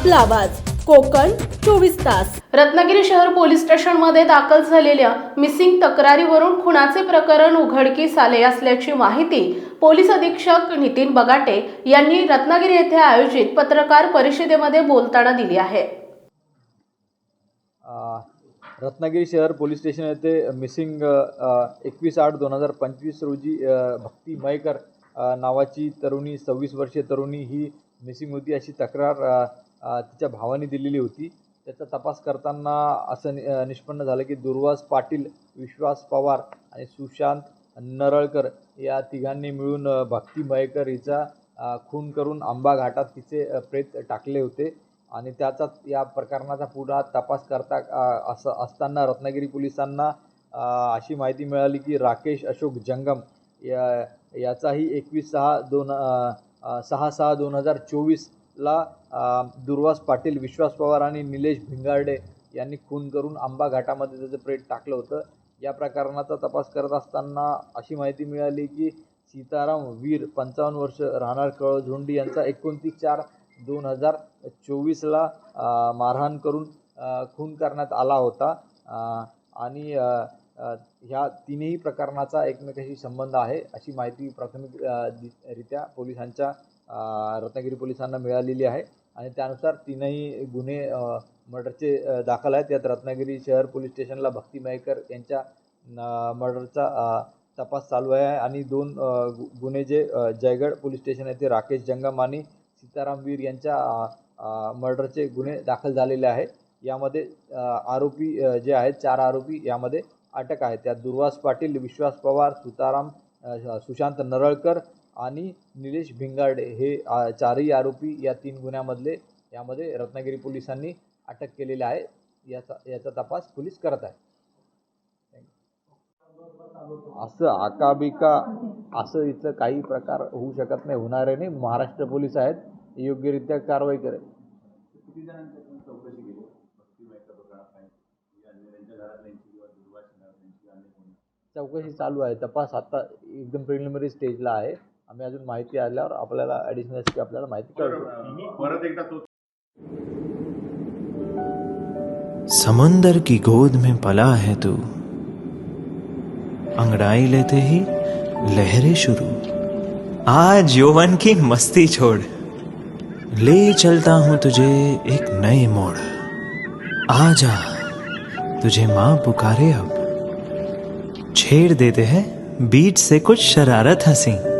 आपला आवाज. कोकण चोवीस तास. रत्नागिरी शहर पोलीस स्टेशनमध्ये दाखल झालेल्या मिसिंग तक्रारीवरून खुनाचे प्रकरण उघडकीस आले असल्याची माहिती पोलीस अधीक्षक नितीन बगाटे यांनी रत्नागिरी येथे आयोजित पत्रकार परिषदेमध्ये बोलताना दिली आहे. रत्नागिरी शहर पोलीस स्टेशन येथे मिसिंग एकवीस आठ दोन हजार पंचवीस रोजी भक्ती मयकर नावाची तरुणी सव्वीस वर्षीय तरुणी ही मिसिंग होती अशी तक्रार तिच्या भावाने दिलेली होती. त्याचा तपास करताना असं नि निष्पन्न झालं की दुर्वास पाटील विश्वास पवार आणि सुशांत नरळकर या तिघांनी मिळून भक्ती मयेकर हिचा खून करून आंबा घाटात तिचे प्रेत टाकले होते. आणि त्याचा या प्रकरणाचा पुढा तपास करता असं असताना रत्नागिरी पोलिसांना अशी माहिती मिळाली की राकेश अशोक जंगम या याचाही एकवीस सहा दोन सहा सहा दोन हजार चोवीस ला दुर्वास पाटील विश्वास पवार आणि निलेश भिंगारडे यांनी खून करून आंबा घाटामध्ये त्याचं प्रेत टाकलं होतं. या प्रकरणाचा तपास करत असताना अशी माहिती मिळाली की सीताराम वीर पंचावन्न वर्ष राहणार कळझोंडी यांचा एकोणतीस चार दोन हजार चोवीसला मारहाण करून खून करण्यात आला होता. आणि ह्या तिन्ही प्रकरणाचा एकमेकाशी संबंध आहे अशी माहिती प्राथमिक दि- रित्या पोलिसांच्या रत्नागिरी पोलिसांना मिळालेली आहे. आणि त्यानुसार तीनही गुन्हे मर्डरचे दाखल आहेत. यात रत्नागिरी शहर पोलीस स्टेशनला भक्ती मयेकर यांच्या मर्डरचा तपास चालू आहे. आणि दोन गु- गुन्हे जे जयगड पोलीस स्टेशन येथे राकेश जंगम आणि सीताराम वीर यांच्या मर्डरचे गुन्हे दाखल झालेले आहे. यामध्ये आरोपी जे आहेत चार आरोपी यामध्ये अटक आहे त्यात दुर्वास पाटील विश्वास पवार सुताराम सुशांत नरळकर आणि निलेश भिंगार्डे हे चारही आरोपी या तीन गुन्ह्यामधले यामध्ये रत्नागिरी पोलिसांनी अटक केलेले आहे. याचा याचा तपास पोलीस करत आहे. असं आकाबिका असं इथं काही प्रकार होऊ शकत नाही होणारे नाही. महाराष्ट्र पोलीस आहेत योग्यरित्या कारवाई करेल. चौकशी चालू आहे. तपास आता एकदम प्रिलिमिनरी स्टेजला आहे. आम्ही अजून माहिती आल्यावर आपल्याला ॲडिशनल आपल्याला माहिती कळवतो अं, परत एकदा तो समंदर की गोद में पला है तू। अंगड़ाई लेते ही लहरें शुरू। आज यौवन की मस्ती छोड़। ले चलता हूँ तुझे एक नए मोड़। आजा तुझे माँ पुकारे अब। छेड़ देते हैं बीच से कुछ शरारत हँसी।